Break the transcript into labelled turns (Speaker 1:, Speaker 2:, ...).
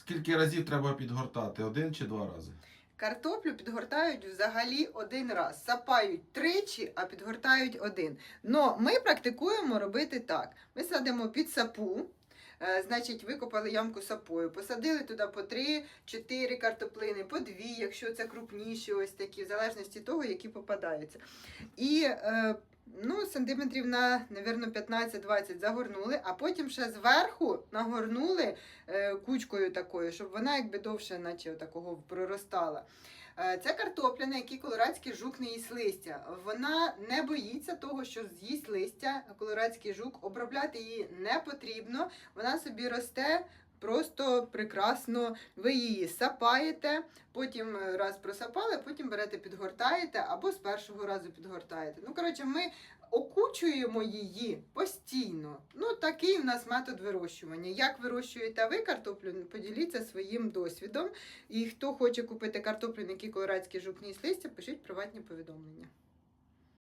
Speaker 1: Скільки разів треба підгортати? Один чи два рази?
Speaker 2: Картоплю підгортають взагалі один раз. Сапають тричі, а підгортають один. Но ми практикуємо робити так: ми садимо під сапу. е, Значить, викопали ямку сапою, посадили туди по 3-4 картоплини, по 2, якщо це крупніші, ось такі, в залежності того, які попадаються. І е, ну, сантиметрів на, навірно, 15-20 загорнули, а потім ще зверху нагорнули е, кучкою такою, щоб вона якби довше, наче такого проростала. Це картопля, на якій колорадський жук не їсть листя. Вона не боїться того, що з'їсть листя. Колорадський жук обробляти її не потрібно. Вона собі росте. Просто прекрасно, ви її сапаєте, потім е, раз просапали, потім берете, підгортаєте або з першого разу підгортаєте. Ну, коротше, ми окучуємо її постійно. Ну, такий в нас метод вирощування. Як вирощуєте ви картоплю, поділіться своїм досвідом. І хто хоче купити картоплю, на якій колорадський жук не листя, пишіть приватні повідомлення.